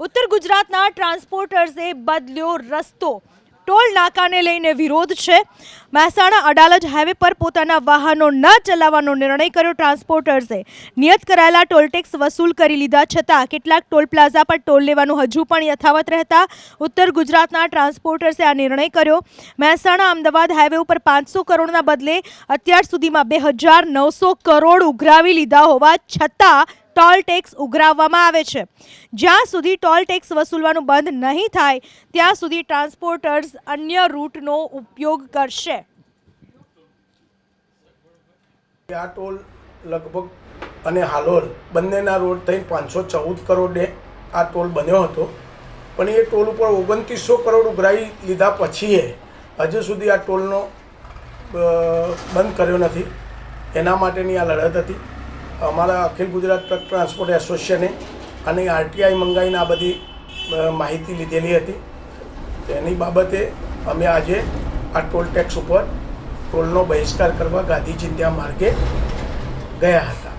ઉત્તર ગુજરાતના ટ્રાન્સપોર્ટર્સે બદલ્યો રસ્તો. ટોલ નાકાને લઈને વિરોધ છે. મહેસાણા અડાલજ હાઈવે પર પોતાના વાહનો ન ચલાવવાનો નિર્ણય કર્યો ટ્રાન્સપોર્ટર્સે. નિયત કરાયેલા ટોલ ટેક્સ વસૂલ કરી લીધા છતાં કેટલાક ટોલ પ્લાઝા પર ટોલ લેવાનું હજુ પણ યથાવત રહેતા ઉત્તર ગુજરાતના ટ્રાન્સપોર્ટર્સે આ નિર્ણય કર્યો. મહેસાણા અમદાવાદ હાઈવે ઉપર પાંચસો કરોડના બદલે અત્યાર સુધીમાં બે હજાર નવસો કરોડ ઉઘરાવી લીધા હોવા છતાં ટોલ ટેક્સ ઉઘરાવવામાં આવે છે. જ્યાં સુધી ટોલ ટેક્સ વસૂલવાનું બંધ નહીં થાય, ત્યાં સુધી ટ્રાન્સપોર્ટર્સ અન્ય રૂટનો ઉપયોગ કરશે. આ ટોલ લગભગ અને હાલોલ બંનેના રોડ થઈને પાંચસો ચૌદ કરોડ આ ટોલ બન્યો હતો. પણ એ ટોલ ઉપર ઓગણત્રીસો કરોડ ઉઘરાવી લીધા પછી હજુ સુધી આ ટોલનો બંધ કર્યો નથી. એના માટેની આ લડત હતી. અમારા અખિલ ગુજરાત ટ્રક ટ્રાન્સપોર્ટ એસોસિએશને અને આરટીઆઈ મંગાવીને આ બધી માહિતી લીધેલી હતી. એની બાબતે અમે આજે આ ટોલ ટેક્સ ઉપર ટોલનો બહિષ્કાર કરવા ગાંધી ચિંત્યા માર્ગે ગયા હતા.